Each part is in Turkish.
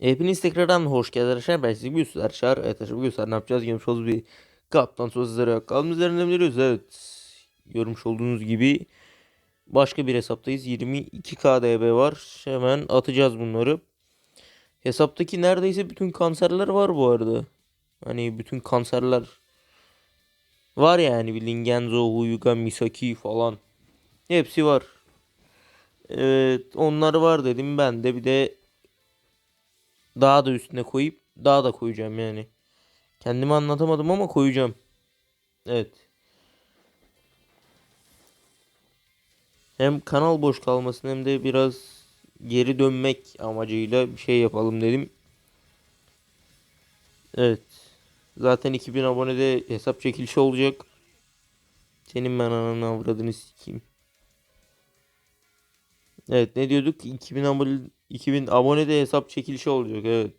Hepiniz tekrardan hoş geldiniz arkadaşlar. Ben sizi Gülsüz Erşar. Evet arkadaşlar sizlerle ne yapacağız? Görmüş olduğunuz bir kaptan sözleri yok. Kalın üzerinden biliyoruz. Evet. Görmüş olduğunuz gibi başka bir hesaptayız. 22 KDB var. Hemen atacağız bunları. Hesaptaki neredeyse bütün kanserler var bu arada. Hani bütün kanserler var yani. Bir Lingenzo, Huyuga, Misaki falan. Hepsi var. Evet onlar var dedim ben de bir de daha da üstüne koyup daha da koyacağım yani. Kendimi anlatamadım ama koyacağım. Evet. Hem kanal boş kalmasın hem de biraz geri dönmek amacıyla bir şey yapalım dedim. Evet. Zaten 2000 abonede hesap çekilişi olacak. Senin ben ananı avradını sikeyim. Evet ne diyorduk? 2000 abone 2000 abonede hesap çekilişi olacak evet.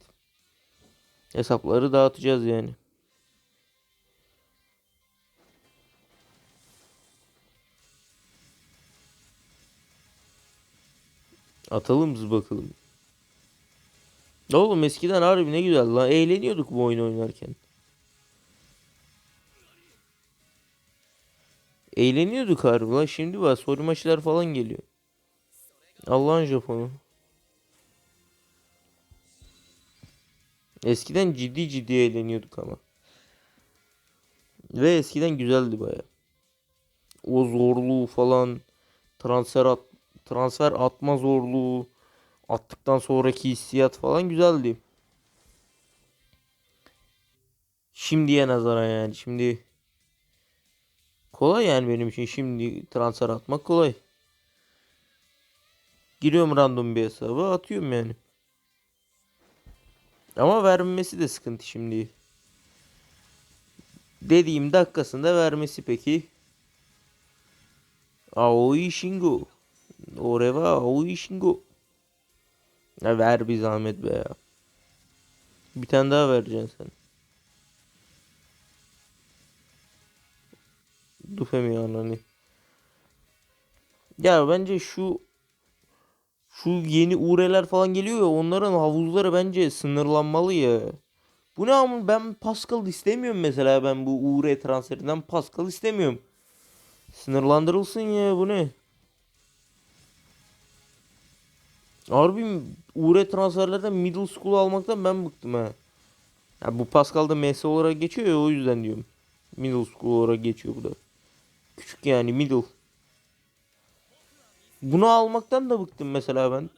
Hesapları dağıtacağız yani. Atalım biz bakalım. Oğlum eskiden harbi ne güzel lan. Eğleniyorduk bu oyunu oynarken. Eğleniyorduk harbi lan. Şimdi var soru maçlar falan geliyor. Allah'ın Japonu. Eskiden ciddi ciddi eğleniyorduk ama. Ve eskiden güzeldi baya. O zorluğu falan transfer at, transfer atma zorluğu attıktan sonraki hissiyat falan güzeldi. Şimdiye nazaran yani şimdi kolay yani benim için şimdi transfer atmak kolay. Giriyorum random bir hesaba atıyorum yani. Ama vermesi de sıkıntı şimdi. Dediğim dakikasında vermesi peki. Aoi Shingo. Oreva Aoi Shingo. Ya ver bir zahmet be ya. Bir tane daha vereceksin sen. Dufemi anani. Ya bence şu şu yeni ureler falan geliyor ya onların havuzları bence sınırlanmalı ya. Bu ne ama ben Pascal istemiyorum mesela ben bu ure transferinden Pascal istemiyorum. Sınırlandırılsın ya bu ne? Harbi ure transferlerden middle school almaktan ben bıktım ha. Ya bu Pascal'da MS olarak geçiyor ya o yüzden diyorum. Middle school olarak geçiyor bu da. Küçük yani middle. Bunu almaktan da bıktım mesela ben.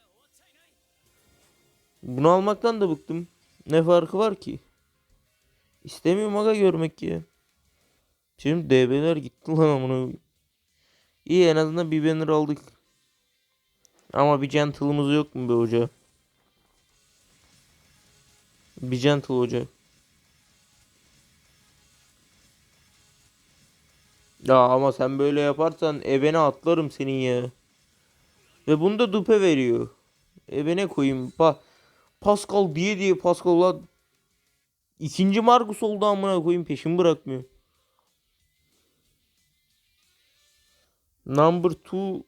Bunu almaktan da bıktım. Ne farkı var ki? İstemiyorum aga görmek ya. Şimdi DB'ler gitti lan amına. İyi en azından bir banner aldık. Ama bir gentle'ımız yok mu be hoca? Bir gentle hoca. Ya ama sen böyle yaparsan ebene atlarım senin ya. Ve bunu da dupe veriyor. Ebene koyayım. Pa Pascal diye diye Pascal ulan ikinci Margus oldu amına koyayım peşimi bırakmıyor. Number 2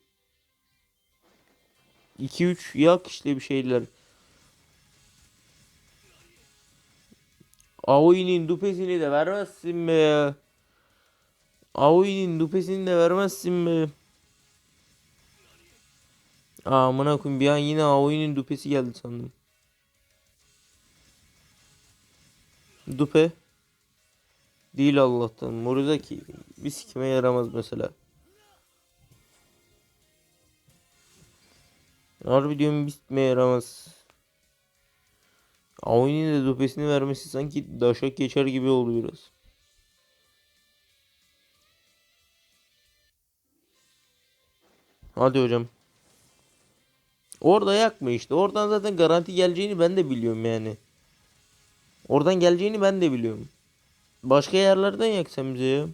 2 3 yak işte bir şeyler. Aoi'nin dupesini de vermezsin be. Aoi'nin dupesini de vermezsin be. Amına koyayım bir an yine Aoi'nin dupesi geldi sandım. Dupe. Değil Allah'tan. Morizaki bir sikime yaramaz mesela. Harbi diyorum sikime yaramaz. Aoi'nin de dupesini vermesi sanki daşak geçer gibi oluyor biraz. Hadi hocam. Orada yakma işte. Oradan zaten garanti geleceğini ben de biliyorum yani. Oradan geleceğini ben de biliyorum. Başka yerlerden yaksam bize ya.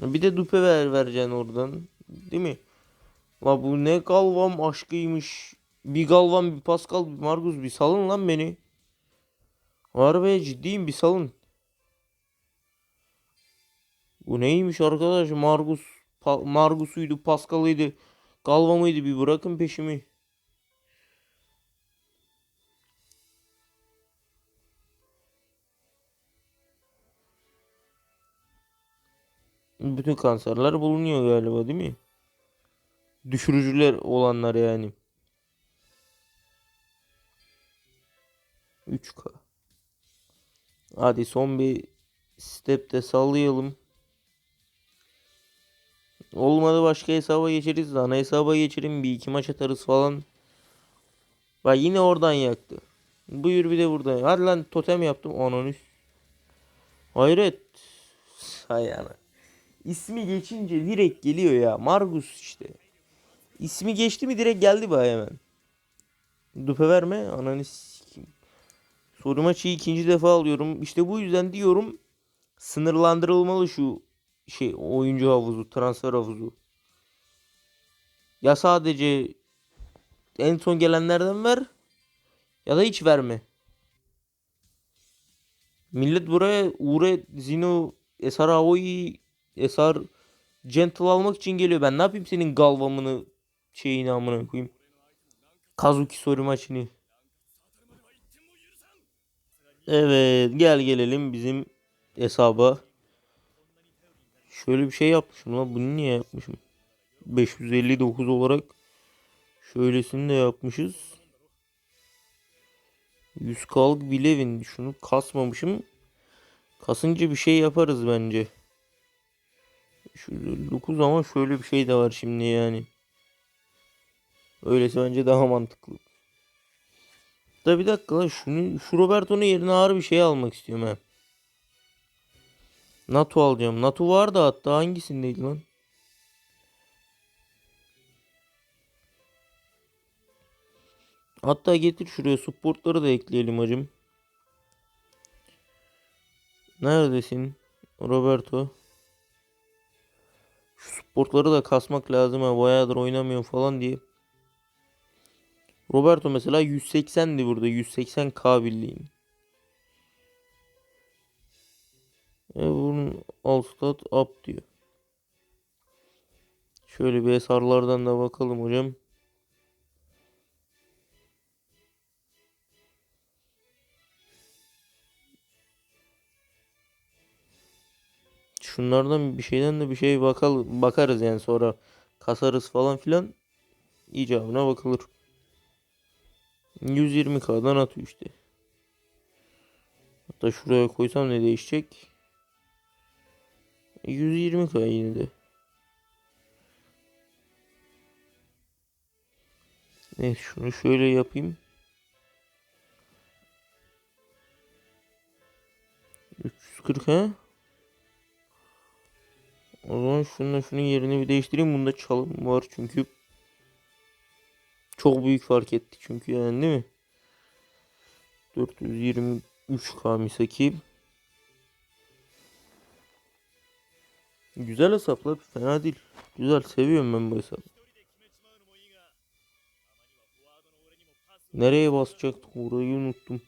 Bir de dupe ver vereceksin oradan. Değil mi? La bu ne galvam aşkıymış. Bir galvan bir Pascal bir Margus bir salın lan beni. Harbi ciddiyim bir salın. Bu neymiş arkadaş Margus pa Margus'uydu Pascal'ıydı. Galva mıydı bir bırakın peşimi. Bütün kanserler bulunuyor galiba değil mi? Düşürücüler olanlar yani. 3K. Hadi son bir step de sallayalım. Olmadı başka hesaba geçeriz. Ana hesaba geçelim. Bir iki maç atarız falan. Bak yine oradan yaktı. Buyur bir de burada. Hadi lan totem yaptım. Ananı. Hayret. Sayana. İsmi geçince direkt geliyor ya. Margus işte. İsmi geçti mi direkt geldi bana hemen. Dupe verme. Ananı. Soru maçı ikinci defa alıyorum. İşte bu yüzden diyorum sınırlandırılmalı şu şey oyuncu havuzu, transfer havuzu. Ya sadece en son gelenlerden ver ya da hiç verme. Millet buraya Ure, Zino, Esar Aoi, Esar Gentle almak için geliyor. Ben ne yapayım senin galvamını şeyini amına koyayım. Kazuki soru maçını. Evet gel gelelim bizim hesaba. Şöyle bir şey yapmışım lan. Bunu niye yapmışım? 559 olarak şöylesini de yapmışız. 100 kalk bilevin. Şunu kasmamışım. Kasınca bir şey yaparız bence. 559 ama şöyle bir şey de var şimdi yani. Öylesi bence daha mantıklı. Da bir dakika lan şunu şu Roberto'nun yerine ağır bir şey almak istiyorum ha. NATO alacağım. NATO var da hatta hangisindeydi lan? Hatta getir şuraya supportları da ekleyelim hacım. Neredesin? Roberto. Şu supportları da kasmak lazım ha. Bayağıdır oynamıyorum falan diye. Roberto mesela 180'di burada. 180k birliğin. E alt stat up diyor. Şöyle bir esarlardan da bakalım hocam. Şunlardan bir şeyden de bir şey bakalım bakarız yani sonra kasarız falan filan icabına bakılır. 120k'dan atıyor işte. Hatta şuraya koysam ne değişecek? 120k yine de. Evet şunu şöyle yapayım. 340 ha? O zaman şununla şunun yerini bir değiştireyim. Bunda çalım var çünkü. Çok büyük fark etti çünkü yani değil mi? 423k Misaki. Güzel hesaplar. Fena değil. Güzel. Seviyorum ben bu hesabı. Nereye basacaktık? Orayı unuttum.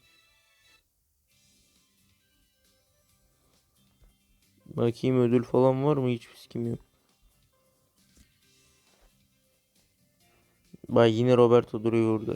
Bakayım ödül falan var mı? Hiç fiskim yok. Bak yine Roberto duruyor orada.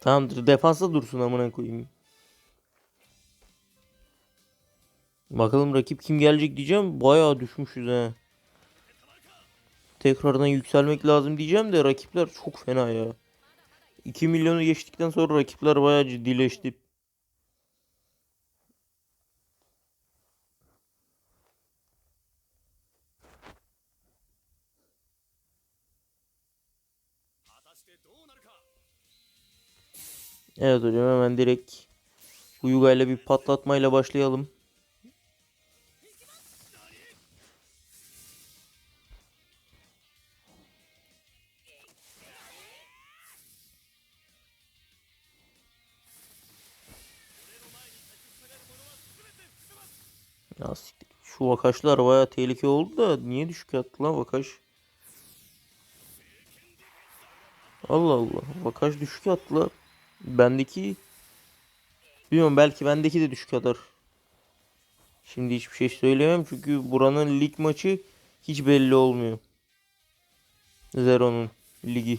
Tamamdır. Defansa dursun amına koyayım. Bakalım rakip kim gelecek diyeceğim. Bayağı düşmüşüz he. Tekrardan yükselmek lazım diyeceğim de rakipler çok fena ya. 2 milyonu geçtikten sonra rakipler bayağı ciddileşti. Evet hocam hemen direkt Huyuga ile bir patlatmayla başlayalım. Ya. Şu vakaşlar baya tehlike oldu da niye düşük attı lan vakaş? Allah Allah. Vakaş düşük attı lan. Bendeki bilmiyorum belki bendeki de düşük atar. Şimdi hiçbir şey söyleyemem çünkü buranın lig maçı hiç belli olmuyor. Zero'nun ligi.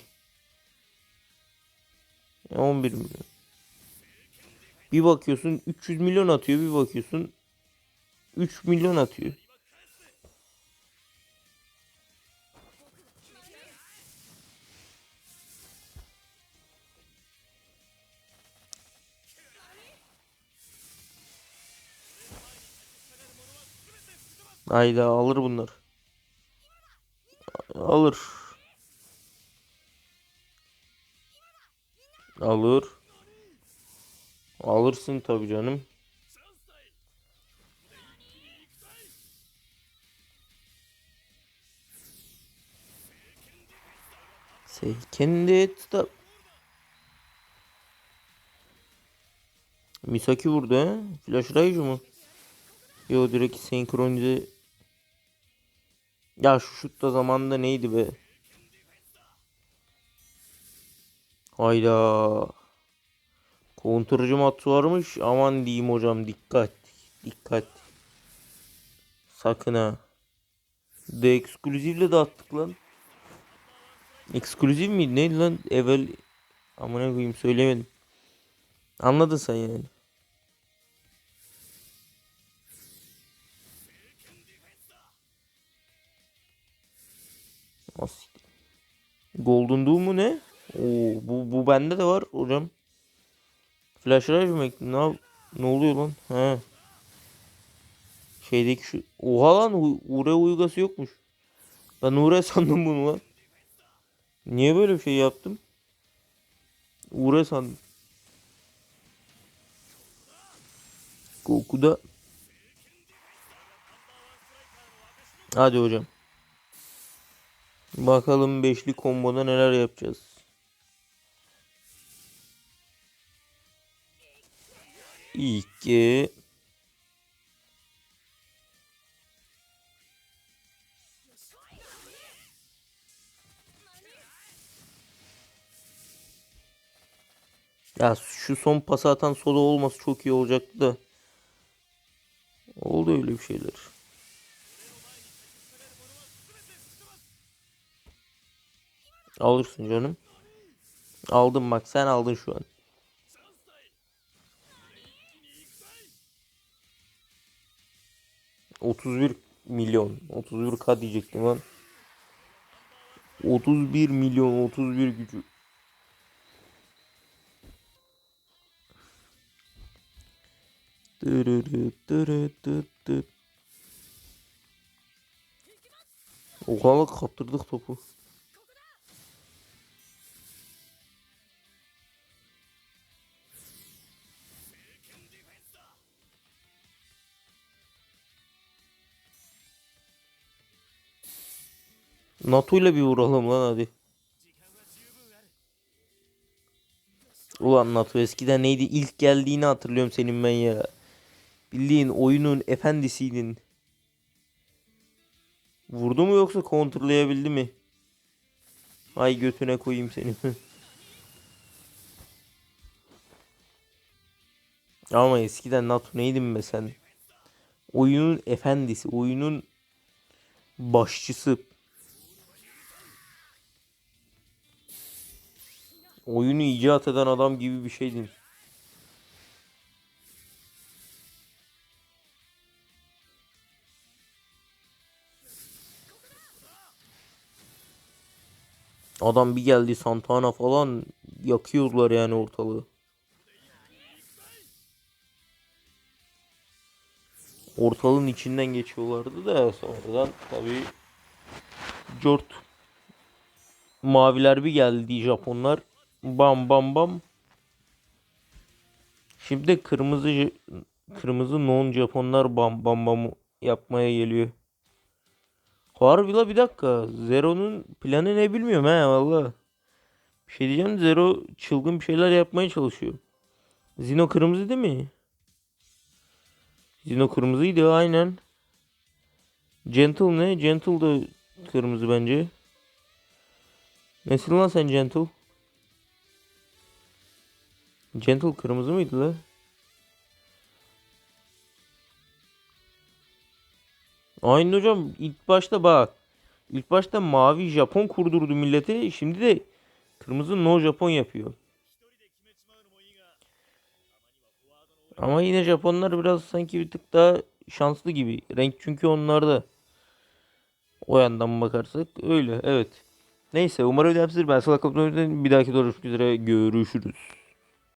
Ya 11 milyon. Bir bakıyorsun 300 milyon atıyor bir bakıyorsun 3 milyon atıyor. Hayda alır bunlar. Alır. Alır. Alırsın tabii canım. Say kendi stop. Misaki vurdu ha. Flash Rage mu? Yo direkt senkronize. Ya şu şut da zamanında neydi be? Hayda. Kontrcı matı varmış. Aman diyeyim hocam dikkat. Dikkat. Sakın ha. De ekskluzivle de attık lan. Ekskluziv miydi? Neydi lan? Evvel amına koyayım söylemedim. Anladın sen yani. Nasıl? Golden Doom mu ne? Oo, bu, bu bende de var hocam. Flash Drive mi? Ne, ne oluyor lan? He. Şeydeki şu... Oha lan Ure uygası yokmuş. Ben Ure sandım bunu lan. Niye böyle bir şey yaptım? Ure sandım. Goku'da... Hadi hocam. Bakalım beşli komboda neler yapacağız. İki. Ya şu son pası atan soda olması çok iyi olacaktı da. Oldu öyle bir şeyler. Alırsın canım. Aldım bak sen aldın şu an. Otuz bir milyon. 31 k diyecektim lan. 31 milyon 31 gücü. Oha lan kaptırdık topu. NATO ile bir vuralım lan hadi. Ulan NATO eskiden neydi? İlk geldiğini hatırlıyorum senin ben ya. Bildiğin oyunun efendisiydin. Vurdu mu yoksa kontrolleyebildi mi? Ay götüne koyayım seni. Ama eskiden NATO neydin be sen? Oyunun efendisi, oyunun başçısı. Oyunu icat eden adam gibi bir şeydin. Adam bir geldi Santana falan yakıyorlar yani ortalığı. Ortalığın içinden geçiyorlardı da sonradan tabii Jort Maviler bir geldi Japonlar. Bam bam bam. Şimdi kırmızı kırmızı non Japonlar bam bam bam yapmaya geliyor. Harbi la bir dakika. Zero'nun planı ne bilmiyorum he valla. Bir şey diyeceğim Zero çılgın bir şeyler yapmaya çalışıyor. Zino kırmızı değil mi? Zino kırmızıydı aynen. Gentle ne? Gentle da kırmızı bence. Nesin lan sen Gentle? Gentle kırmızı mıydı la? Aynen hocam ilk başta bak. İlk başta mavi Japon kurdurdu millete. Şimdi de kırmızı no Japon yapıyor. Ama yine Japonlar biraz sanki bir tık daha şanslı gibi. Renk çünkü onlarda. O yandan bakarsak öyle evet. Neyse umarım ödemsizdir. Ben Salak Kaptan'ın bir dahaki görüşmek üzere görüşürüz.